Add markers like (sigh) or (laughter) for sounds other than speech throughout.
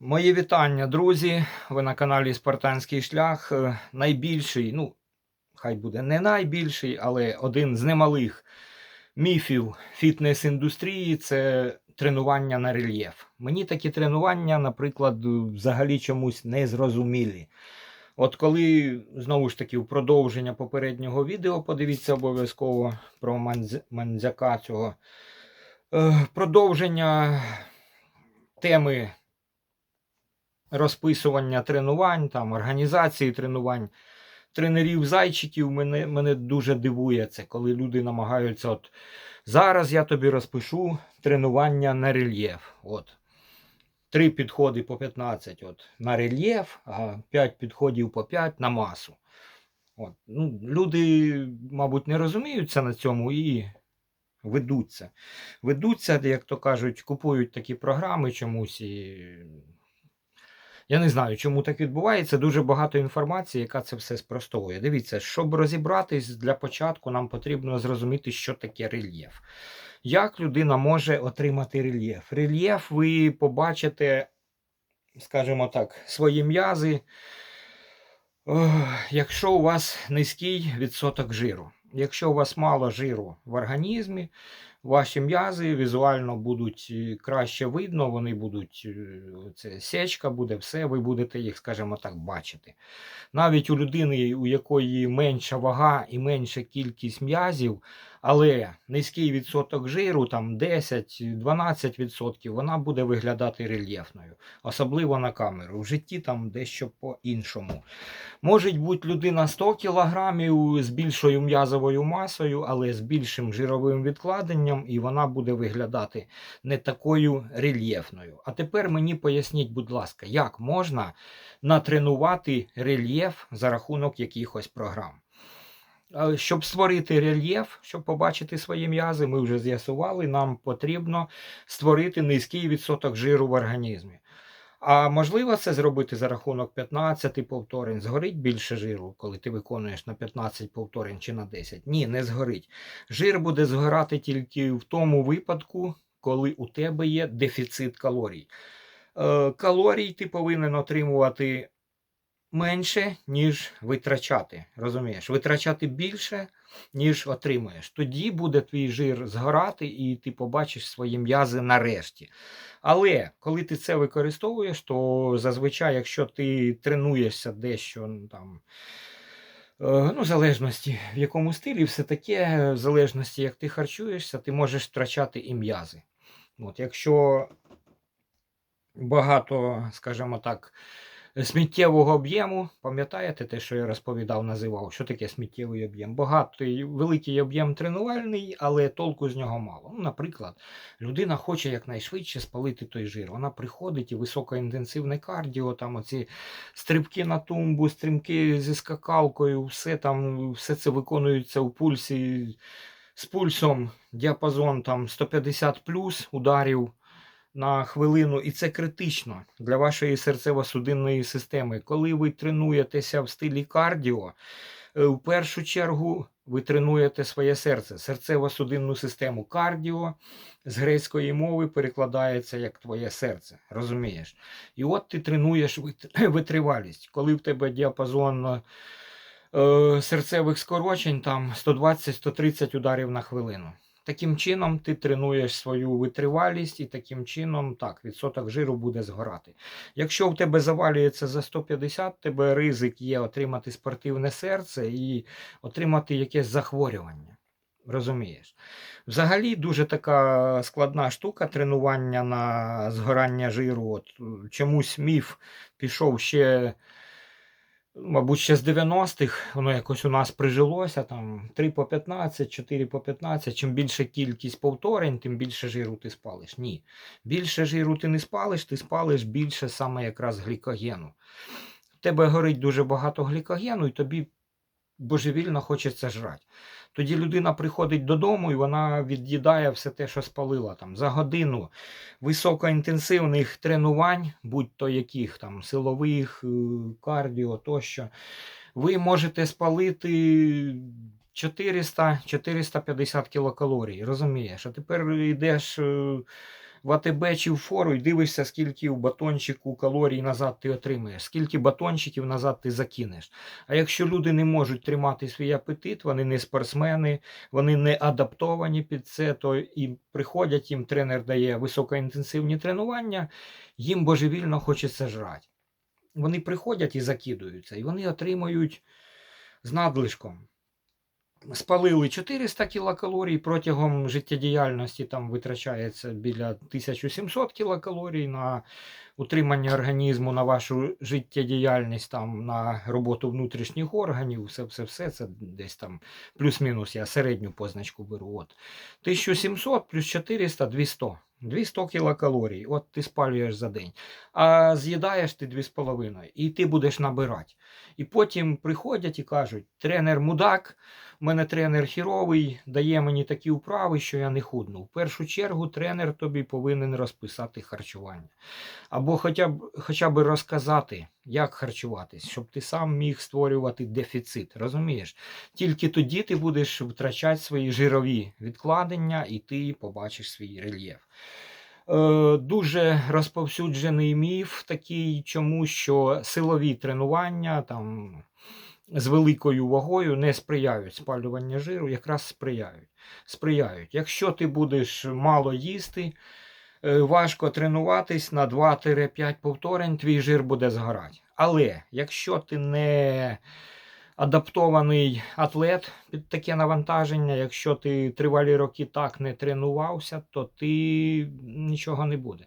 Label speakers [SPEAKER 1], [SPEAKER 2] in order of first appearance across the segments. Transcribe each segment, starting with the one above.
[SPEAKER 1] Мої вітання, друзі. Ви на каналі Спартанський шлях. Е, Найбільший, ну, хай буде не найбільший, але один з немалих міфів фітнес-індустрії це тренування на рельєф. Мені такі тренування, наприклад, взагалі чомусь не зрозумілі. От коли знову ж таки в продовження попереднього відео, подивіться обов'язково про Мандз- мандзяка цього. Е, Продовження теми розписування тренувань, там, організації тренувань, тренерів зайчиків мене, мене дуже дивує це, коли люди намагаються, от зараз я тобі розпишу тренування на рельєф. От. Три підходи по 15 от, на рельєф, а 5 підходів по 5 на масу. От. Ну, люди, мабуть, не розуміються на цьому і ведуться. Ведуться, як то кажуть, купують такі програми чомусь і я не знаю, чому так відбувається. Дуже багато інформації, яка це все спростовує. Дивіться, щоб розібратись для початку, нам потрібно зрозуміти, що таке рельєф. Як людина може отримати рельєф? Рельєф ви побачите, скажімо так, свої м'язи, якщо у вас низький відсоток жиру. Якщо у вас мало жиру в організмі, ваші м'язи візуально будуть е, краще видно, вони будуть, е, це сечка буде, все, ви будете їх, скажімо так, бачити. Навіть у людини, у якої менша вага і менша кількість м'язів, але низький відсоток жиру, там 10-12%, вона буде виглядати рельєфною, особливо на камеру. В житті там дещо по-іншому. Може бути людина 100 кг з більшою м'язовою масою, але з більшим жировим відкладенням, і вона буде виглядати не такою рельєфною. А тепер мені поясніть, будь ласка, як можна натренувати рельєф за рахунок якихось програм. Щоб створити рельєф, щоб побачити свої м'язи, ми вже з'ясували, нам потрібно створити низький відсоток жиру в організмі. А можливо це зробити за рахунок 15 повторень. Згорить більше жиру, коли ти виконуєш на 15 повторень чи на 10? Ні, не згорить. Жир буде згорати тільки в тому випадку, коли у тебе є дефіцит калорій. Е, Калорій ти повинен отримувати менше, ніж витрачати. Розумієш? Витрачати більше, ніж отримуєш. Тоді буде твій жир згорати, і ти побачиш свої м'язи нарешті. Але коли ти це використовуєш, то зазвичай, якщо ти тренуєшся дещо ну, там. е, Ну, залежності в якому стилі, все таке, в залежності, як ти харчуєшся, ти можеш втрачати і м'язи. От, якщо багато, скажімо так, сміттєвого об'єму, пам'ятаєте те, що я розповідав, називав, що таке сміттєвий об'єм? Багатий, великий об'єм тренувальний, але толку з нього мало. Ну, наприклад, людина хоче якнайшвидше спалити той жир. Вона приходить і високоінтенсивне кардіо, там оці стрибки на тумбу, стрибки зі скакалкою, все там, все це виконується у пульсі з пульсом діапазон там 150 плюс ударів на хвилину, і це критично для вашої серцево-судинної системи. Коли ви тренуєтеся в стилі кардіо, е, в першу чергу ви тренуєте своє серце, серцево-судинну систему. Кардіо з грецької мови перекладається як твоє серце. Розумієш? І от ти тренуєш (clears throat) витривалість. Коли в тебе діапазон е, серцевих скорочень там 120-130 ударів на хвилину. Таким чином ти тренуєш свою витривалість, і таким чином так, відсоток жиру буде згорати. Якщо в тебе завалюється за 150, тебе ризик є отримати спортивне серце і отримати якесь захворювання. Розумієш? Взагалі дуже така складна штука тренування на згорання жиру. От, чомусь міф пішов ще мабуть, ще з 90-х воно якось у нас прижилося. Там 3 по 15, 4 по 15. Чим більша кількість повторень, тим більше жиру ти спалиш. Ні. Більше жиру ти не спалиш, ти спалиш більше саме якраз глікогену. В тебе горить дуже багато глікогену, і тобі божевільно хочеться жрати. Тоді людина приходить додому і вона від'їдає все те, що спалила там за годину високоінтенсивних тренувань, будь то яких там силових, е, кардіо тощо, ви можете спалити 400-450 кілокалорій. Розумієш? А тепер йдеш е, в АТБ чи в фору і дивишся, скільки в батончику калорій назад ти отримаєш, скільки батончиків назад ти закинеш. А якщо люди не можуть тримати свій апетит, вони не спортсмени, вони не адаптовані під це, то і приходять, їм тренер дає високоінтенсивні тренування, їм божевільно хочеться жрати. Вони приходять і закидуються, і вони отримують з надлишком. Спалили 400 кілокалорій протягом життєдіяльності, там витрачається біля 1700 кілокалорій на утримання організму, на вашу життєдіяльність, там, на роботу внутрішніх органів, все, все, все, це десь там плюс-мінус, я середню позначку беру. От. 1700 плюс 400 200. 200 кілокалорій, от ти спалюєш за день. А з'їдаєш ти 2,5 і ти будеш набирати. І потім приходять і кажуть: тренер мудак, у мене тренер хіровий, дає мені такі вправи, що я не худну. В першу чергу тренер тобі повинен розписати харчування. Або хоча б, хоча б розказати, як харчуватись, щоб ти сам міг створювати дефіцит. Розумієш? Тільки тоді ти будеш втрачати свої жирові відкладення і ти побачиш свій рельєф. Е, Дуже розповсюджений міф такий, чому що силові тренування там з великою вагою не сприяють спалюванню жиру, якраз сприяють. сприяють. Якщо ти будеш мало їсти, важко тренуватись на 2-5 повторень, твій жир буде згорати. Але якщо ти не адаптований атлет під таке навантаження, якщо ти тривалі роки так не тренувався, то ти нічого не буде.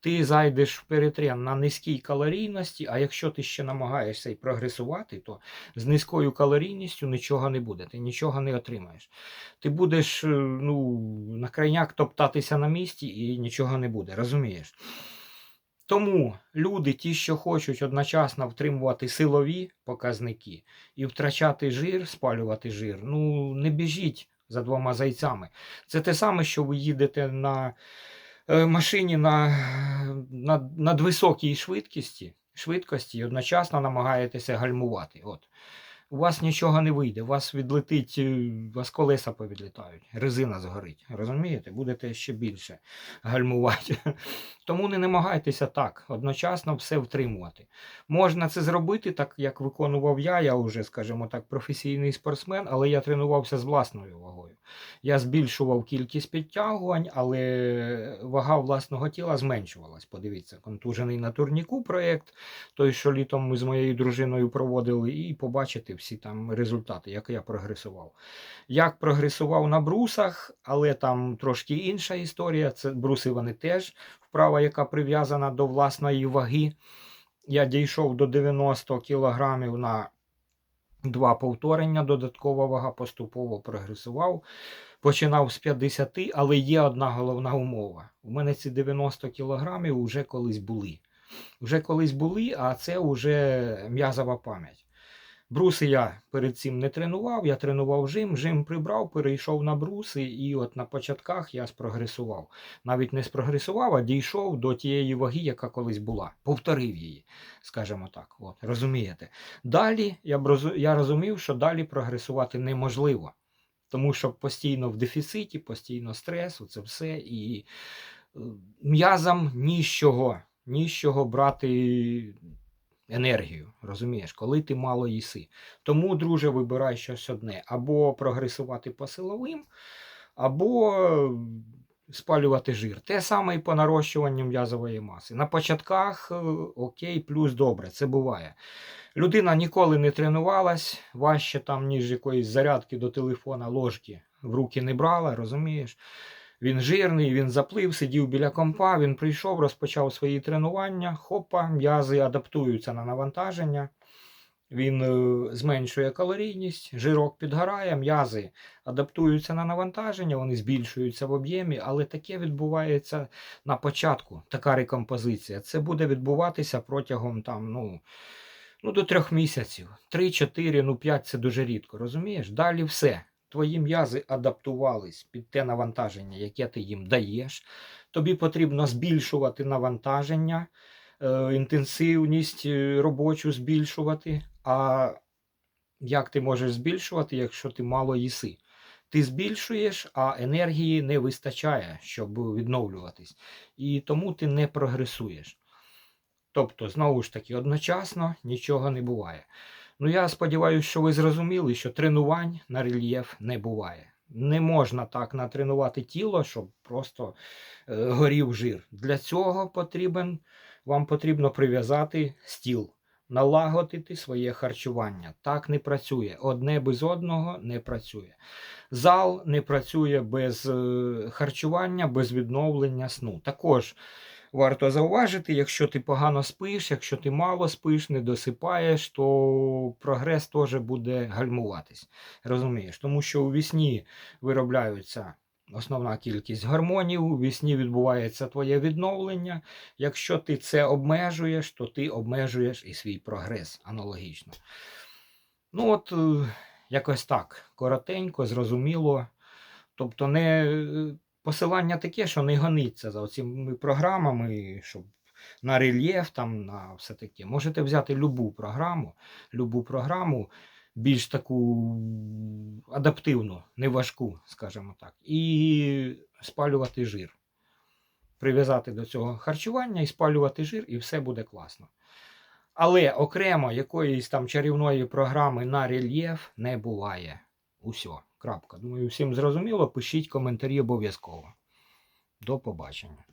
[SPEAKER 1] Ти зайдеш в перетрен на низькій калорійності, а якщо ти ще намагаєшся і прогресувати, то з низькою калорійністю нічого не буде, ти нічого не отримаєш. Ти будеш е, ну, на крайняк топтатися на місці і нічого не буде, розумієш? Тому люди, ті, що хочуть одночасно втримувати силові показники і втрачати жир, спалювати жир, ну не біжіть за двома зайцями. Це те саме, що ви їдете на е, машині на, на, надвисокій швидкості, швидкості і одночасно намагаєтеся гальмувати. От. У вас нічого не вийде, у вас відлетить, е, у вас колеса повідлітають, резина згорить. Розумієте? Будете ще більше гальмувати. (laughs) Тому не намагайтеся так, одночасно все втримувати. Можна це зробити, так як виконував я, я вже, скажімо так, професійний спортсмен, але я тренувався з власною вагою. Я збільшував кількість підтягувань, але вага власного тіла зменшувалась. Подивіться, контужений на турніку проєкт, той, що літом ми з моєю дружиною проводили, і побачити всі там результати, як я прогресував. Як прогресував на брусах, але там трошки інша історія. Це бруси вони теж вправа, яка прив'язана до власної ваги. Я дійшов до 90 кілограмів на два повторення, додаткова вага поступово прогресував. Починав з 50, але є одна головна умова. У мене ці 90 кілограмів вже колись були. Вже колись були, а це вже м'язова пам'ять. Бруси я перед цим не тренував, я тренував жим, жим прибрав, перейшов на бруси, і от на початках я спрогресував. Навіть не спрогресував, а дійшов до тієї ваги, яка колись була. Повторив її, скажімо так. От, Розумієте? Далі я, я розумів, що далі прогресувати неможливо. Тому що постійно в дефіциті, постійно стрес, це все. І е, м'язам ні з чого, ні з чого брати енергію, розумієш, коли ти мало їси. Тому, друже, вибирай щось одне: або прогресувати по силовим, або е, спалювати жир. Те саме і по нарощуванню м'язової маси. На початках е, окей, плюс добре, це буває. Людина ніколи не тренувалась, важче там, ніж якоїсь зарядки до телефона ложки в руки не брала, розумієш? Він жирний, він заплив, сидів біля компа, він прийшов, розпочав свої тренування. Хопа, м'язи адаптуються на навантаження. Він е, зменшує калорійність, жирок підгорає, м'язи адаптуються на навантаження, вони збільшуються в об'ємі, але таке відбувається на початку, така рекомпозиція. Це буде відбуватися протягом там, ну, ну, до трьох місяців. Три-чотири, ну п'ять це дуже рідко, розумієш? Далі все. Твої м'язи адаптувались під те навантаження, яке ти їм даєш. Тобі потрібно збільшувати навантаження, е, інтенсивність е, робочу збільшувати. А як ти можеш збільшувати, якщо ти мало їси? ти збільшуєш, а енергії не вистачає, щоб відновлюватись. І тому ти не прогресуєш. Тобто, знову ж таки, одночасно нічого не буває. Ну, я сподіваюся, що ви зрозуміли, що тренувань на рельєф не буває. Не можна так натренувати тіло, щоб просто е, горів жир. Для цього потрібен, вам потрібно прив'язати стіл, налагодити своє харчування. Так не працює. Одне без одного не працює. Зал не працює без е, харчування, без відновлення сну. Також варто зауважити, якщо ти погано спиш, якщо ти мало спиш, не досипаєш, то прогрес теж буде гальмуватись. Розумієш? Тому що у вісні виробляються основна кількість гормонів, у вісні відбувається твоє відновлення. Якщо ти це обмежуєш, то ти обмежуєш і свій прогрес аналогічно. Ну, от, е, якось так, коротенько, зрозуміло. Тобто, не е, посилання таке, що не гониться за цими програмами, щоб на рельєф, там, на все таке. Можете взяти любу програму, любу програму, більш таку адаптивну, не важку, скажімо так, і спалювати жир. Прив'язати до цього харчування і спалювати жир, і все буде класно. Але окремо якоїсь там чарівної програми на рельєф не буває. Усьо. Крапка. Думаю, всім зрозуміло. Пишіть коментарі обов'язково. До побачення.